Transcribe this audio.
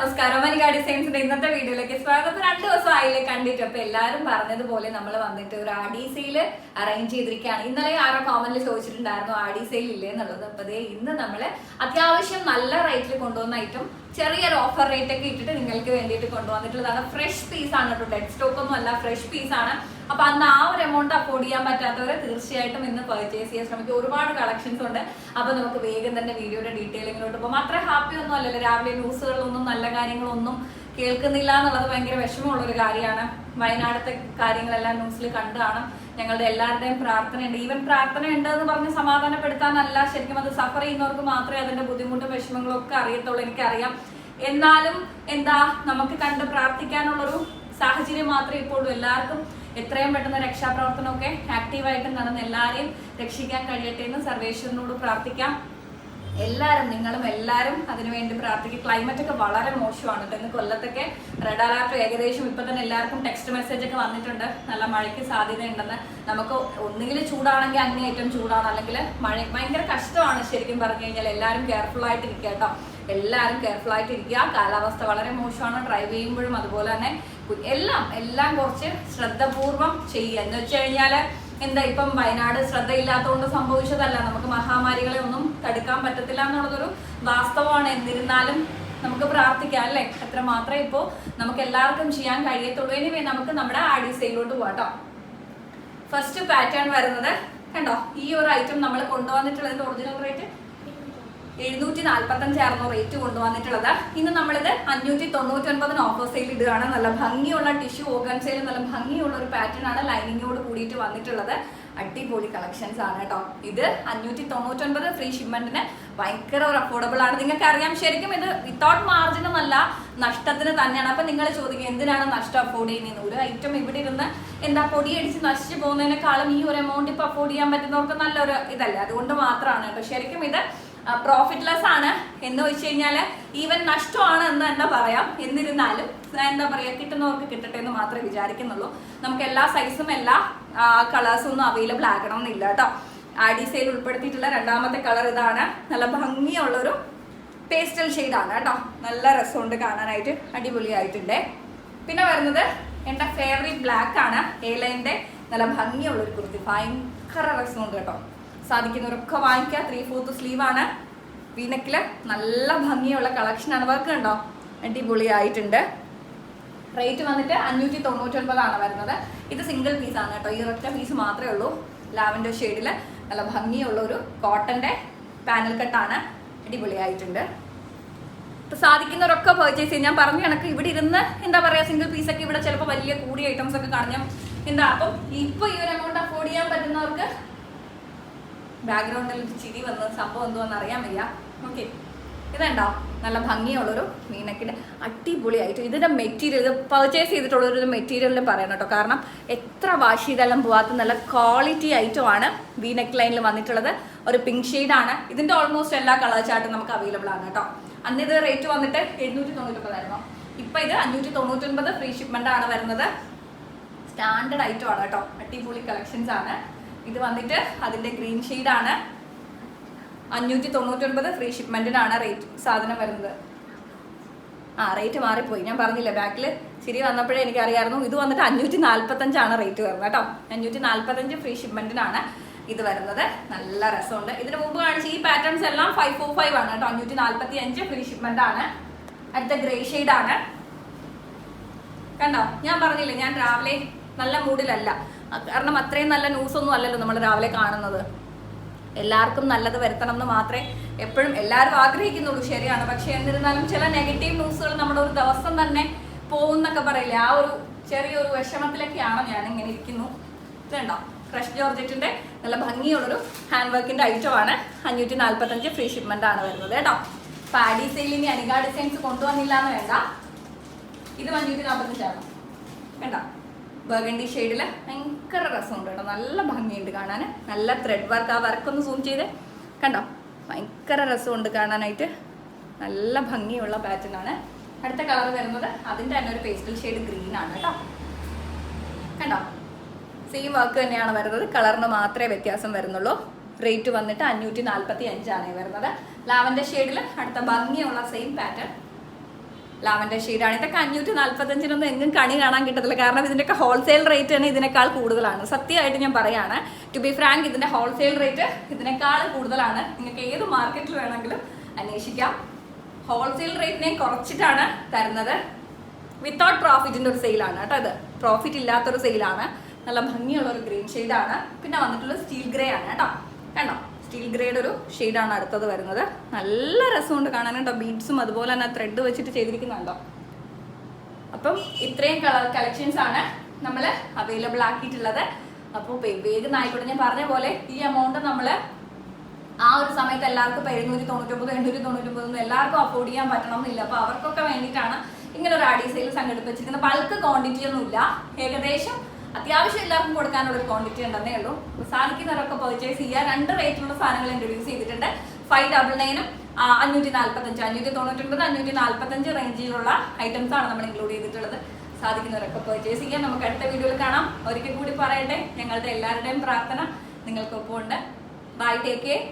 നമസ്കാരം. മനിക ഡിസൈൻസിന്റെ ഇന്നത്തെ വീഡിയോയിലേക്ക് സ്വാഗതം. രണ്ടു ദിവസം ആയില്ലേ കണ്ടിട്ട്. അപ്പൊ എല്ലാവരും പറഞ്ഞതുപോലെ നമ്മൾ വന്നിട്ട് ഒരു ആഡി സെയിൽ അറേഞ്ച് ചെയ്തിരിക്കുകയാണ്. ഇന്നലെ ആരോ കോമന്റിൽ ചോദിച്ചിട്ടുണ്ടായിരുന്നു ആഡി സെയിൽ ഇല്ലേ എന്നുള്ളത്. അപ്പൊ ഇന്ന് നമ്മൾ അത്യാവശ്യം നല്ല റേറ്റിൽ കൊണ്ടുവന്ന ഐറ്റം ചെറിയൊരു ഓഫർ റേറ്റ് ഒക്കെ ഇട്ടിട്ട് നിങ്ങൾക്ക് വേണ്ടിയിട്ട് കൊണ്ടുവന്നിട്ടുള്ളതാണ് ഫ്രഷ് പീസ് ആണ് കേട്ടോ. ഡെഡ് സ്റ്റോക്ക് ഒന്നും അല്ല ഫ്രഷ് പീസ് ആണ്. അപ്പൊ അന്ന് ആ ഒരു എമൗണ്ട് അഫോർഡ് ചെയ്യാൻ പറ്റാത്തവരെ തീർച്ചയായിട്ടും ഇന്ന് പർച്ചേസ് ചെയ്യാൻ ശ്രമിക്കും. ഒരുപാട് കളക്ഷൻസ് ഉണ്ട്. അപ്പൊ നമുക്ക് വേഗം തന്നെ വീഡിയോയുടെ ഡീറ്റെയിലിങ്ങിലോട്ട് പോകും. അത്ര ഹാപ്പി ഒന്നും അല്ലല്ലോ. രാവിലെ ന്യൂസുകളൊന്നും നല്ല കാര്യങ്ങളൊന്നും കേൾക്കുന്നില്ല എന്നുള്ളത് ഭയങ്കര വിഷമമുള്ള ഒരു കാര്യമാണ്. വയനാടത്തെ കാര്യങ്ങളെല്ലാം ന്യൂസിൽ കണ്ടാണ് ഞങ്ങളുടെ എല്ലാവരുടെയും പ്രാർത്ഥനയുണ്ട്. ഈവൻ പ്രാർത്ഥന ഉണ്ട് എന്ന് പറഞ്ഞ് സമാധാനപ്പെടുത്താനല്ല ശരിക്കും അത് സഫർ ചെയ്യുന്നവർക്ക് മാത്രമേ അതിന്റെ ബുദ്ധിമുട്ടും വിഷമങ്ങളും ഒക്കെ അറിയത്തുള്ളൂ എനിക്കറിയാം. എന്നാലും എന്താ നമുക്ക് കണ്ട് പ്രാർത്ഥിക്കാനുള്ളൊരു സാഹചര്യം മാത്രമേ ഇപ്പോഴും എല്ലാവർക്കും എത്രയും പെട്ടെന്ന് രക്ഷാപ്രവർത്തനമൊക്കെ ആക്റ്റീവായിട്ട് നടന്ന് എല്ലാവരെയും രക്ഷിക്കാൻ കഴിയട്ടെ എന്ന് സർവേശ്വരനോട് പ്രാർത്ഥിക്കാം. എല്ലാവരും നിങ്ങളും എല്ലാവരും അതിനുവേണ്ടി പ്രാർത്ഥിക്കും. ക്ലൈമറ്റ് ഒക്കെ വളരെ മോശമാണ് ഇന്ന് കൊല്ലത്തൊക്കെ റെഡ് അലർട്ട് ഏകദേശം ഇപ്പൊ തന്നെ എല്ലാവർക്കും ടെക്സ്റ്റ് മെസ്സേജ് ഒക്കെ വന്നിട്ടുണ്ട്. നല്ല മഴയ്ക്ക് സാധ്യതയുണ്ടെന്ന്. നമുക്ക് ഒന്നുകിൽ ചൂടാണെങ്കിൽ അങ്ങേയറ്റം ചൂടാണ്. അല്ലെങ്കിൽ മഴ ഭയങ്കര കഷ്ടമാണ് ശരിക്കും പറഞ്ഞു കഴിഞ്ഞാൽ. എല്ലാവരും കെയർഫുൾ ആയിട്ട് ഇരിക്കുക കേട്ടോ. എല്ലാവരും കെയർഫുൾ ആയിട്ട് ഇരിക്കുക. കാലാവസ്ഥ വളരെ മോശമാണ്. ഡ്രൈവ് ചെയ്യുമ്പോഴും അതുപോലെ തന്നെ. എല്ലാം എല്ലാം കുറച്ച് ശ്രദ്ധപൂർവം ചെയ്യുക. എന്ന് വെച്ച് കഴിഞ്ഞാൽ എന്താ ഇപ്പം വയനാട് ശ്രദ്ധയില്ലാത്തതുകൊണ്ട് സംഭവിച്ചതല്ല. നമുക്ക് മഹാമാരികളെ ഒന്നും തടുക്കാൻ പറ്റത്തില്ല എന്നുള്ളതൊരു വാസ്തവമാണ്. എന്നിരുന്നാലും നമുക്ക് പ്രാർത്ഥിക്കാം അല്ലേ? അത്ര മാത്രമേ ഇപ്പോൾ നമുക്ക് എല്ലാവർക്കും ചെയ്യാൻ കഴിയത്തുള്ളൂ. ഇനി നമുക്ക് നമ്മുടെ ആഡീസയിലോട്ട് പോകാം ഫസ്റ്റ് പാറ്റേൺ വരുന്നത് കണ്ടോ? ഈ ഒരു ഐറ്റം നമ്മൾ കൊണ്ടുവന്നിട്ടുള്ളതിന്റെ ഒറിജിനൽ റേറ്റ് എഴുന്നൂറ്റി നാല്പത്തഞ്ചായിരുന്നു റേറ്റ് കൊണ്ടുവന്നിട്ടുള്ളത്. ഇന്ന് നമ്മളിത് അഞ്ഞൂറ്റി തൊണ്ണൂറ്റി ഒൻപതിന് ഓഫർ സെയിൽ ഇടുകയാണ്. നല്ല ഭംഗിയുള്ള ടിഷ്യൂ ഓർഗൻസയിൽ നല്ല ഭംഗിയുള്ള ഒരു പാറ്റേൺ ആണ് ലൈനിങ്ങോട് കൂടിയിട്ട് വന്നിട്ടുള്ളത്. അടിപൊളി കളക്ഷൻസ് ആണ് കേട്ടോ. ഇത് അഞ്ഞൂറ്റി തൊണ്ണൂറ്റി ഒൻപത് ഫ്രീ ഷിപ്മെന്റിന് ഭയങ്കര ഒരു അഫോർഡബിൾ ആണ്. നിങ്ങൾക്ക് അറിയാം ശരിക്കും ഇത് വിത്തൗട്ട് മാർജിനും അല്ല നഷ്ടത്തിന് തന്നെയാണ്. അപ്പൊ നിങ്ങൾ ചോദിക്കും എന്തിനാണ് നഷ്ടം അഫോർഡ് ചെയ്യുന്നത് ഒരു ഐറ്റം ഇവിടെ ഇരുന്ന് എന്താ പൊടി പൊടിയടിച്ച് നശിച്ചു പോകുന്നതിനേക്കാളും ഈ ഒരു എമൗണ്ട് ഇപ്പൊ അഫോർഡ് ചെയ്യാൻ പറ്റുന്നവർക്ക് നല്ലൊരു ഇതല്ലേ? അതുകൊണ്ട് മാത്രമാണ് കേട്ടോ. ശരിക്കും ഇത് പ്രോഫിറ്റ്ലെസ് ആണ് എന്ന് വെച്ച് കഴിഞ്ഞാൽ ഈവൻ നഷ്ടമാണ് എന്ന് തന്നെ പറയാം. എന്നിരുന്നാലും എന്താ പറയുക കിട്ടുന്നവർക്ക് കിട്ടട്ടെ എന്ന് മാത്രമേ വിചാരിക്കുന്നുള്ളൂ. നമുക്ക് എല്ലാ സൈസും എല്ലാ കളേഴ്സും ഒന്നും അവൈലബിൾ ആകണം എന്നില്ല കേട്ടോ. ആഡി സെയിൽ ഉൾപ്പെടുത്തിയിട്ടുള്ള രണ്ടാമത്തെ കളർ ഇതാണ്. നല്ല ഭംഗിയുള്ളൊരു പേസ്റ്റൽ ആണ് കേട്ടോ. നല്ല രസമുണ്ട് കാണാനായിട്ട്. അടിപൊളിയായിട്ടുണ്ട്. പിന്നെ വരുന്നത് എന്റെ ഫേവറേറ്റ് ബ്ലാക്ക് ആണ്. എ ലൈന്റെ നല്ല ഭംഗിയുള്ള ഒരു കുർത്തി. ഭയങ്കര രസമുണ്ട് കേട്ടോ. സാധിക്കുന്നവരൊക്കെ വാങ്ങിക്കുക ത്രീ ഫോർത്ത് സ്ലീവ് ആണ്. വീനക്കിൽ നല്ല ഭംഗിയുള്ള കളക്ഷൻ ആണ്. വർക്ക് കണ്ടോ അടിപൊളിയായിട്ടുണ്ട്. റേറ്റ് വന്നിട്ട് അഞ്ഞൂറ്റി തൊണ്ണൂറ്റി ഒൻപതാണ് വരുന്നത്. ഇത് സിംഗിൾ പീസാണ് കേട്ടോ. ഈ ഒറ്റ പീസ് മാത്രമേ ഉള്ളൂ. ലാവൻഡർ ഷെയ്ഡിൽ നല്ല ഭംഗിയുള്ള ഒരു കോട്ടന്റെ പാനൽ കട്ടാണ് അടിപൊളിയായിട്ടുണ്ട്. ഇപ്പം സാധിക്കുന്നവരൊക്കെ പർച്ചേസ് ചെയ്യും. ഞാൻ പറഞ്ഞ കണക്ക് ഇവിടെ ഇരുന്ന് എന്താ പറയുക സിംഗിൾ പീസൊക്കെ ഇവിടെ ചിലപ്പോൾ വലിയ കൂടിയ ഐറ്റംസ് ഒക്കെ കാണാം. എന്താ അപ്പം ഇപ്പോൾ ഈ ഒരു എമൗണ്ട് അഫോർഡ് ചെയ്യാൻ പറ്റുന്നവർക്ക് ബാക്ക്ഗ്രൗണ്ടിൽ ഒരു ചിരി വന്ന സംഭവം എന്തുവെന്ന് അറിയാൻ വയ്യ. ഓക്കെ ഇതുണ്ടോ നല്ല ഭംഗിയുള്ളൊരു മീനക്കിന്റെ അടിപൊളിയായിട്ട് ഇതിന്റെ മെറ്റീരിയൽ ഇത് പർച്ചേസ് ചെയ്തിട്ടുള്ളൊരു മെറ്റീരിയലിൽ പറയണം കേട്ടോ. കാരണം എത്ര വാഷ് ചെയ്താലും പോവാത്ത നല്ല ക്വാളിറ്റി ഐറ്റമാണ് വി നെക്ക് ലൈനിൽ വന്നിട്ടുള്ളത്. ഒരു പിങ്ക് ആണ്. ഇതിന്റെ ഓൾമോസ്റ്റ് എല്ലാ കളർ ചാർട്ടും നമുക്ക് അവൈലബിൾ ആണ് കേട്ടോ. അന്ന് ഇത് റേറ്റ് വന്നിട്ട് എഴുന്നൂറ്റി തൊണ്ണൂറ്റൊമ്പതായിരുന്നു ഇപ്പം ഇത് അഞ്ഞൂറ്റി തൊണ്ണൂറ്റൊൻപത് ഫ്രീ ഷിപ്മെന്റ് ആണ് വരുന്നത്. സ്റ്റാൻഡേർഡ് ഐറ്റം ആണ് കേട്ടോ. അടിപൊളി കളക്ഷൻസ് ആണ്. ഇത് വന്നിട്ട് അതിന്റെ ഗ്രീൻ ആണ്. അഞ്ഞൂറ്റി തൊണ്ണൂറ്റൊൻപത് ഫ്രീ ഷിപ്മെന്റിനാണ് റേറ്റ് സാധനം വരുന്നത്. ആ റേറ്റ് മാറിപ്പോയി. ഞാൻ പറഞ്ഞില്ല ബാക്കിൽ ശരി വന്നപ്പോഴേ എനിക്കറിയായിരുന്നു. ഇത് വന്നിട്ട് അഞ്ഞൂറ്റി നാൽപ്പത്തഞ്ചാണ് റേറ്റ് വരുന്നത് കേട്ടോ. അഞ്ഞൂറ്റി നാൽപ്പത്തഞ്ച് ഫ്രീ ഷിപ്മെന്റിനാണ് ഇത് വരുന്നത്. നല്ല രസമുണ്ട്. ഇതിന് മുമ്പ് കാണിച്ച ഈ പാറ്റേൺസ് എല്ലാം ഫൈവ് ഫോർ ഫൈവ് ആണ് കേട്ടോ. അഞ്ഞൂറ്റി നാൽപ്പത്തി അഞ്ച് ഫ്രീ ഷിപ്മെന്റ് ആണ് അടുത്ത ഗ്രേ ആണ് കണ്ടോ? ഞാൻ പറഞ്ഞില്ലേ ഞാൻ രാവിലെ നല്ല മൂഡിലല്ല കാരണം അത്രയും നല്ല ന്യൂസ് ഒന്നും അല്ലല്ലോ നമ്മൾ രാവിലെ കാണുന്നത്. എല്ലാവർക്കും നല്ലത് വരുത്തണം എന്ന് മാത്രമേ എപ്പോഴും എല്ലാവരും ആഗ്രഹിക്കുന്നുള്ളൂ ശരിയാണ്. പക്ഷെ എന്നിരുന്നാലും ചില നെഗറ്റീവ് ന്യൂസുകൾ നമ്മുടെ ഒരു ദിവസം തന്നെ പോകുന്നൊക്കെ പറയില്ലേ? ആ ഒരു ചെറിയൊരു വിഷമത്തിലൊക്കെയാണ് ഞാൻ ഇങ്ങനെ ഇരിക്കുന്നു ഇതുണ്ടോ ഫ്രഷ് ജോർജറ്റിന്റെ നല്ല ഭംഗിയുള്ളൊരു ഹാൻഡ് വർക്കിന്റെ ഐറ്റം ആണ്. അഞ്ഞൂറ്റി നാല്പത്തഞ്ച് ഫ്രീ ഷിപ്മെന്റ് ആണ് വരുന്നത് കേട്ടോ. പാഡി സെയിൽ ഇനി അനിക ഡിസൈൻസ് കൊണ്ടുവന്നില്ല എന്ന് വേണ്ട. ഇത് അഞ്ഞൂറ്റി നാൽപ്പത്തഞ്ചാണ് വേണ്ട ബർഗണ്ടി ഷെയ്ഡിൽ ഭയങ്കര രസമുണ്ട് കേട്ടോ. നല്ല ഭംഗിയുണ്ട് കാണാൻ നല്ല ത്രെഡ് വർക്ക് ആ വർക്ക് ഒന്ന് സൂം ചെയ്ത്. കണ്ടോ? ഭയങ്കര രസമുണ്ട് കാണാനായിട്ട്. നല്ല ഭംഗിയുള്ള പാറ്റേൺ ആണ്. അടുത്ത കളർ വരുന്നത് അതിന്റെ തന്നെ ഒരു പേസ്റ്റൽ ഷെയ്ഡ് ഗ്രീൻ ആണ് കേട്ടോ. കണ്ടോ? സെയിം വർക്ക് തന്നെയാണ് വരുന്നത്. കളറിന് മാത്രമേ വ്യത്യാസം വരുന്നുള്ളൂ. റേറ്റ് വന്നിട്ട് അഞ്ഞൂറ്റി നാൽപ്പത്തി അഞ്ചാണ് വരുന്നത് ലാവന്റെ ഷെയ്ഡിൽ അടുത്ത ഭംഗിയുള്ള സെയിം പാറ്റേൺ ലാവൻഡർ ഷെയ്ഡാണ്. ഇതൊക്കെ അഞ്ഞൂറ്റി നാൽപ്പത്തഞ്ചിനൊന്നും എങ്ങും കണി കാണാൻ കിട്ടത്തില്ല. കാരണം ഇതിന്റെയൊക്കെ ഹോൾസെയിൽ റേറ്റ് തന്നെ ഇതിനേക്കാൾ കൂടുതലാണ്. സത്യമായിട്ട് ഞാൻ പറയുകയാണ് ടു ബി ഫ്രാങ്ക് ഇതിന്റെ ഹോൾസെയിൽ റേറ്റ് ഇതിനേക്കാൾ കൂടുതലാണ്. നിങ്ങൾക്ക് ഏത് മാർക്കറ്റിൽ വേണമെങ്കിലും അന്വേഷിക്കാം. ഹോൾസെയിൽ റേറ്റിനെ കുറച്ചിട്ടാണ് തരുന്നത്. വിത്തൗട്ട് പ്രോഫിറ്റിന്റെ ഒരു സെയിലാണ് കേട്ടോ ഇത്. പ്രോഫിറ്റ് ഇല്ലാത്തൊരു സെയിലാണ് നല്ല ഭംഗിയുള്ള ഒരു ഗ്രീൻ ഷെയ്ഡാണ് പിന്നെ വന്നിട്ടുള്ള സ്റ്റീൽ ഗ്രേ ആണ് കേട്ടോ. കണ്ടോ? സ്റ്റീൽ ഗ്രേഡ് ഒരു ഷെയ്ഡാണ് അടുത്തത് വരുന്നത്. നല്ല രസമുണ്ട് കാണാൻ കേട്ടോ. ബീഡ്സും അതുപോലെ തന്നെ ത്രെഡ് വെച്ചിട്ട് ചെയ്തിരിക്കുന്നുണ്ടോ? അപ്പം ഇത്രയും കളർ കളക്ഷൻസ് ആണ് നമ്മൾ അവൈലബിൾ ആക്കിയിട്ടുള്ളത്. അപ്പോൾ വേഗം ആയിക്കോട്ടെ. ഞാൻ പറഞ്ഞ പോലെ ഈ എമൗണ്ട് നമ്മൾ ആ ഒരു സമയത്ത് എല്ലാവർക്കും ഇപ്പൊ എഴുന്നൂറ്റി തൊണ്ണൂറ്റൊമ്പത് എണ്ണൂറ്റി തൊണ്ണൂറ്റൊമ്പത് ഒന്നും എല്ലാവർക്കും അഫോർഡ് ചെയ്യാൻ പറ്റണം അപ്പോൾ അപ്പൊ അവർക്കൊക്കെ വേണ്ടിയിട്ടാണ് ഇങ്ങനെ ഒരു ആഡി സെയിൽ സംഘടിപ്പിച്ചിരിക്കുന്നത്. ബൾക്ക് ക്വാണ്ടിറ്റി ഒന്നും ഇല്ല ഏകദേശം അത്യാവശ്യം എല്ലാവർക്കും കൊടുക്കാനുള്ള ഒരു ക്വാണ്ടിറ്റി ഉണ്ടെന്നേ ഉള്ളൂ. സാധിക്കുന്നവരൊക്കെ പർച്ചേസ് ചെയ്യുക. രണ്ട് റേറ്റിലുള്ള സാധനങ്ങൾ ഇൻട്രൊഡ്യൂസ് ചെയ്തിട്ടുണ്ട്. ഫൈവ് ഡബിൾ നയനും അഞ്ഞൂറ്റി നാല്പത്തഞ്ച് അഞ്ഞൂറ്റി തൊണ്ണൂറ്റൊൻപത് അഞ്ഞൂറ്റി നാല്പത്തഞ്ച് റേഞ്ചിലുള്ള ഐറ്റംസ് ആണ് നമ്മൾ ഇൻക്ലൂഡ് ചെയ്തിട്ടുള്ളത്. സാധിക്കുന്നവരൊക്കെ പർച്ചേസ് ചെയ്യാം നമുക്ക് അടുത്ത വീഡിയോയിൽ കാണാം. ഒരിക്കൽ കൂടി പറയട്ടെ. ഞങ്ങളുടെ എല്ലാവരുടെയും പ്രാർത്ഥന നിങ്ങൾക്കൊപ്പം ഉണ്ട് ബൈ ടേക്ക് കെയർ